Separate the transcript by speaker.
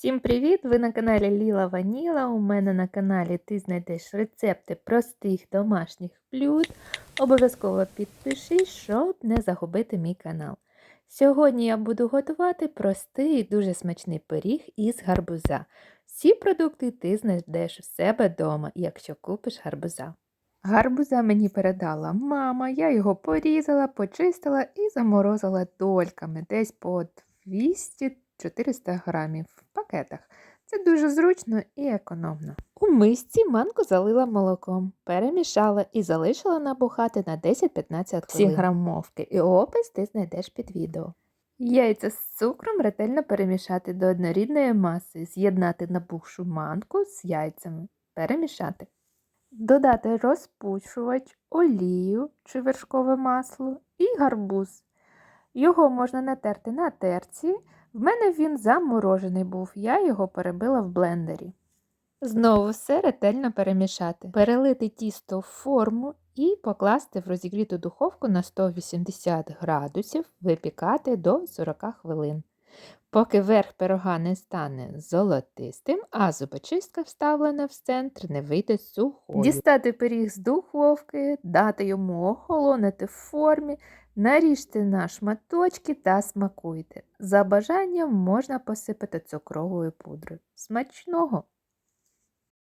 Speaker 1: Всім привіт! Ви на каналі Ліла Ваніла. У мене на каналі ти знайдеш рецепти простих домашніх блюд. Обов'язково підпишись, щоб не загубити мій канал. Сьогодні я буду готувати простий і дуже смачний пиріг із гарбуза. Всі продукти ти знайдеш у себе вдома, якщо купиш гарбуза. Гарбуза мені передала мама, я його порізала, почистила і заморозила дольками десь по 200 400 грамів в пакетах. Це дуже зручно і економно. У мисці манку залила молоком, перемішала і залишила набухати на 10-15 хвилин. Всі грамовки і опис ти знайдеш під відео. Яйця з цукром ретельно перемішати до однорідної маси, з'єднати набухшу манку з яйцями, перемішати. Додати розпушувач, олію чи вершкове масло і гарбуз. Його можна натерти на терці. В мене він заморожений був, я його перебила в блендері. Знову все ретельно перемішати, перелити тісто в форму і покласти в розігріту духовку на 180 градусів, випікати до 40 хвилин. Поки верх пирога не стане золотистим, а зубочистка, вставлена в центр, не вийде сухою. Дістати пиріг з духовки, дати йому охолонити в формі, наріжте на шматочки та смакуйте. За бажанням можна посипати цукровою пудрою. Смачного!